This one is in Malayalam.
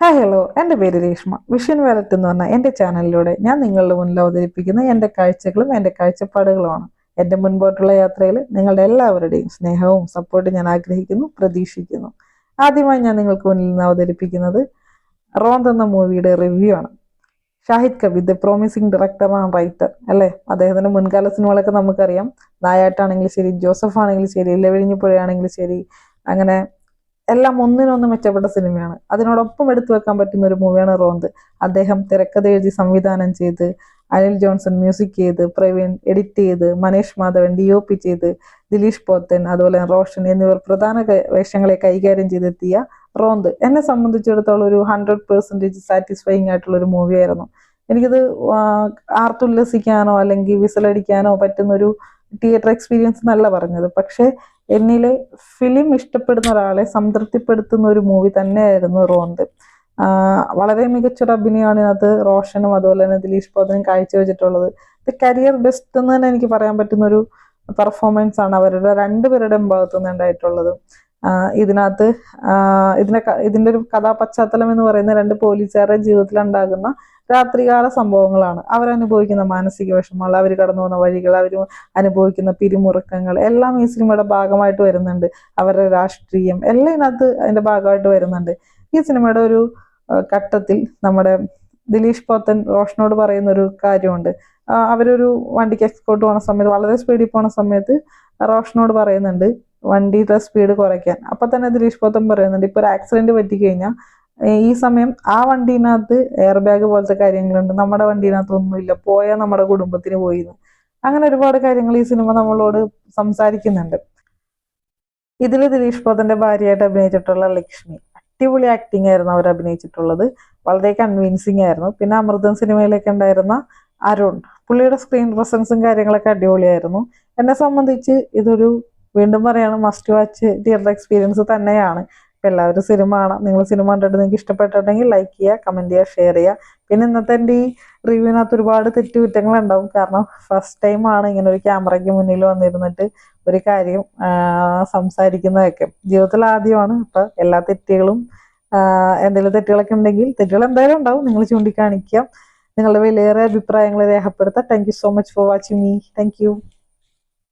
ഹായ് ഹലോ എന്റെ പേര് രേഷ്മ. വിഷൻ വാലറ്റ് എന്ന് പറഞ്ഞ എന്റെ ചാനലിലൂടെ ഞാൻ നിങ്ങളുടെ മുന്നിൽ അവതരിപ്പിക്കുന്ന എന്റെ കാഴ്ചകളും എന്റെ കാഴ്ചപ്പാടുകളുമാണ്. എന്റെ മുൻപോട്ടുള്ള യാത്രയിൽ നിങ്ങളുടെ എല്ലാവരുടെയും സ്നേഹവും സപ്പോർട്ടും ഞാൻ ആഗ്രഹിക്കുന്നു പ്രതീക്ഷിക്കുന്നു. ആദ്യമായി ഞാൻ നിങ്ങൾക്ക് മുന്നിൽ നിന്ന് അവതരിപ്പിക്കുന്നത് റോന്ത് എന്ന മൂവിയുടെ റിവ്യൂ ആണ്. Shahid Kabir the promising director and writer അല്ലേ? അദ്ദേഹത്തിന്റെ മുൻകാല സിനിമകളൊക്കെ നമുക്കറിയാം. നായാട്ടാണെങ്കിലും ശരി ജോസഫ് ആണെങ്കിലും ശരി ഇലവിഴിഞ്ഞിപ്പുഴയാണെങ്കിലും ശരി അങ്ങനെ എല്ലാം ഒന്നിനൊന്ന് മെച്ചപ്പെട്ട സിനിമയാണ്. അതിനോടൊപ്പം എടുത്തു വെക്കാൻ പറ്റുന്ന ഒരു മൂവിയാണ് റോന്ത്. അദ്ദേഹം തിരക്കഥ എഴുതി സംവിധാനം ചെയ്ത് അനിൽ ജോൺസൺ മ്യൂസിക് ചെയ്ത് പ്രവീൺ എഡിറ്റ് ചെയ്ത് Manish Madhavan D O P ചെയ്ത് ദിലീഷ് പോത്തൻ അതുപോലെ റോഷൻ എന്നിവർ പ്രധാന വേഷങ്ങളെ കൈകാര്യം ചെയ്തെത്തിയ റോന്ത്. എന്നെ സംബന്ധിച്ചിടത്തോളം ഒരു ഹൺഡ്രഡ് പെർസെന്റേജ് സാറ്റിസ്ഫൈങ് ആയിട്ടുള്ള ഒരു മൂവിയായിരുന്നു. എനിക്കിത് ആർത്തുല്ലസിക്കാനോ അല്ലെങ്കിൽ വിസലടിക്കാനോ പറ്റുന്ന ഒരു തിയേറ്റർ എക്സ്പീരിയൻസ് എന്നല്ല പറഞ്ഞത്. പക്ഷേ എന്നിലെ ഫിലിം ഇഷ്ടപ്പെടുന്ന ഒരാളെ സംതൃപ്തിപ്പെടുത്തുന്ന ഒരു മൂവി തന്നെയായിരുന്നു റോണ്ട് വളരെ മികച്ചൊരു അഭിനയമാണ് ഇതിനകത്ത് റോഷനും അതുപോലെ തന്നെ ദിലീഷ് പോതനും കാഴ്ചവെച്ചിട്ടുള്ളത്. ഇത് കരിയർ ബെസ്റ്റ് എന്ന് തന്നെ എനിക്ക് പറയാൻ പറ്റുന്ന ഒരു പെർഫോമൻസ് ആണ് അവരുടെ രണ്ടുപേരുടെയും ഭാഗത്തു നിന്ന് ഉണ്ടായിട്ടുള്ളത് ഇതിനകത്ത് ഇതിനെ ഇതിന്റെ ഒരു കഥാപശ്ചാത്തലം എന്ന് പറയുന്ന രണ്ട് പോലീസുകാരുടെ ജീവിതത്തിൽ ഉണ്ടാകുന്ന രാത്രികാല സംഭവങ്ങളാണ്. അവരനുഭവിക്കുന്ന മാനസിക വിഷമങ്ങൾ അവർ കടന്നു പോകുന്ന വഴികൾ അവർ അനുഭവിക്കുന്ന പിരിമുറുക്കങ്ങൾ എല്ലാം ഈ സിനിമയുടെ ഭാഗമായിട്ട് വരുന്നുണ്ട്. അവരുടെ രാഷ്ട്രീയം എല്ലാം ഇതിനകത്ത് അതിന്റെ ഭാഗമായിട്ട് വരുന്നുണ്ട്. ഈ സിനിമയുടെ ഒരു ഘട്ടത്തിൽ നമ്മുടെ ദിലീഷ് പോത്തൻ റോഷനോട് പറയുന്ന ഒരു കാര്യമുണ്ട് അവരൊരു വണ്ടിക്ക് എക്സ്പോർട്ട് പോണ സമയത്ത് വളരെ സ്പീഡിൽ പോണ സമയത്ത് റോഷനോട് പറയുന്നുണ്ട് വണ്ടിയുടെ സ്പീഡ് കുറയ്ക്കാൻ. അപ്പൊ തന്നെ ദിലീഷ് പോത്തം പറയുന്നുണ്ട് ഇപ്പൊ ഒരു ആക്സിഡന്റ് പറ്റിക്കഴിഞ്ഞാൽ ഈ സമയം ആ വണ്ടീനകത്ത് എയർ ബാഗ് പോലത്തെ കാര്യങ്ങളുണ്ട്. നമ്മുടെ വണ്ടീനകത്ത് ഒന്നുമില്ല പോയാൽ നമ്മുടെ കുടുംബത്തിന് പോയിന്ന്. അങ്ങനെ ഒരുപാട് കാര്യങ്ങൾ ഈ സിനിമ നമ്മളോട് സംസാരിക്കുന്നുണ്ട്. ഇതിൽ ദിലീഷ് പോത്തന്റെ ഭാര്യയായിട്ട് അഭിനയിച്ചിട്ടുള്ള ലക്ഷ്മി. അടിപൊളി ആക്ടിംഗ് ആയിരുന്നു അവർ അഭിനയിച്ചിട്ടുള്ളത്. വളരെ കൺവിൻസിങ് ആയിരുന്നു. പിന്നെ അമൃതം സിനിമയിലൊക്കെ ഉണ്ടായിരുന്ന അരുൺ. പുള്ളിയുടെ സ്ക്രീൻ പ്രസൻസും കാര്യങ്ങളൊക്കെ അടിപൊളിയായിരുന്നു. എന്നെ സംബന്ധിച്ച് ഇതൊരു വീണ്ടും പറയാണ് മസ്റ്റ് വാച്ച് തിയേറ്റർ എക്സ്പീരിയൻസ് തന്നെയാണ്. ഇപ്പം എല്ലാവരും സിനിമ കാണാം. നിങ്ങൾ സിനിമ കണ്ടിട്ട് നിങ്ങൾക്ക് ഇഷ്ടപ്പെട്ടിട്ടുണ്ടെങ്കിൽ ലൈക്ക് ചെയ്യുക കമന്റ് ചെയ്യുക ഷെയർ ചെയ്യുക. പിന്നെ ഇന്നത്തെ എന്റെ ഈ റിവ്യൂവിനകത്ത് ഒരുപാട് തെറ്റുകുറ്റങ്ങളുണ്ടാവും. കാരണം ഫസ്റ്റ് ടൈം ആണ് ഇങ്ങനെ ഒരു ക്യാമറയ്ക്ക് മുന്നിൽ വന്നിരുന്നിട്ട് ഒരു കാര്യം സംസാരിക്കുന്നതൊക്കെ. ജീവിതത്തിൽ ആദ്യമാണ്. അപ്പം എല്ലാ തെറ്റുകളും എന്തെങ്കിലും തെറ്റുകളൊക്കെ ഉണ്ടെങ്കിൽ തെറ്റുകൾ എന്തായാലും ഉണ്ടാവും. നിങ്ങൾ ചൂണ്ടിക്കാണിക്കുക നിങ്ങളുടെ വിലയേറെ അഭിപ്രായങ്ങൾ രേഖപ്പെടുത്താം. Thank you so much for watching me thank you